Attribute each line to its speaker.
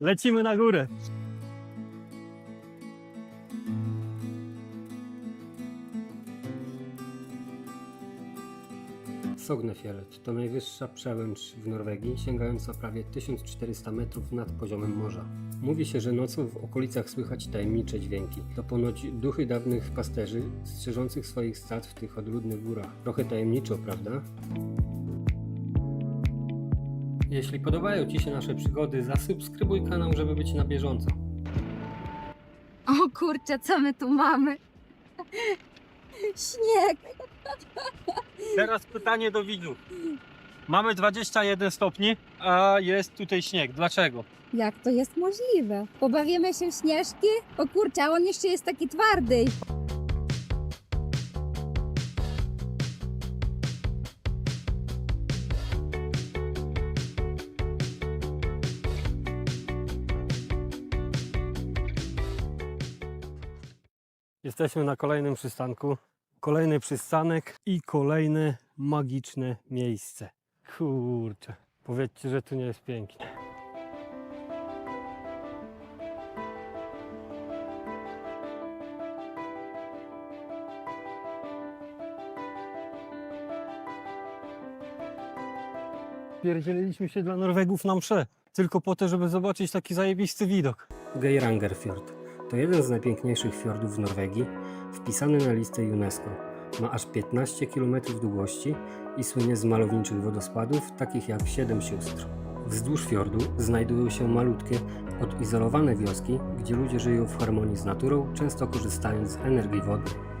Speaker 1: Lecimy na górę.
Speaker 2: Sognefjellet to najwyższa przełęcz w Norwegii, sięgająca prawie 1400 metrów nad poziomem morza. Mówi się, że nocą w okolicach słychać tajemnicze dźwięki. To ponoć duchy dawnych pasterzy, strzeżących swoich stad w tych odludnych górach. Trochę tajemniczo, prawda? Jeśli podobają Ci się nasze przygody, zasubskrybuj kanał, żeby być na bieżąco.
Speaker 3: O kurczę, co my tu mamy? Śnieg!
Speaker 1: Teraz pytanie do widzów. Mamy 21 stopni, a jest tutaj śnieg. Dlaczego?
Speaker 3: Jak to jest możliwe? Pobawimy się w śnieżki? O kurczę, a on jeszcze jest taki twardy.
Speaker 1: Jesteśmy na kolejnym przystanku. Kolejny przystanek i kolejne magiczne miejsce. Kurczę, powiedzcie, że tu nie jest pięknie. Pierdzieliliśmy się dla Norwegów na msze, tylko po to, żeby zobaczyć taki zajebisty widok.
Speaker 2: Geirangerfjord to jeden z najpiękniejszych fiordów w Norwegii, wpisany na listę UNESCO. Ma aż 15 km długości i słynie z malowniczych wodospadów, takich jak Siedem Sióstr. Wzdłuż fiordu znajdują się malutkie, odizolowane wioski, gdzie ludzie żyją w harmonii z naturą, często korzystając z energii wodnej.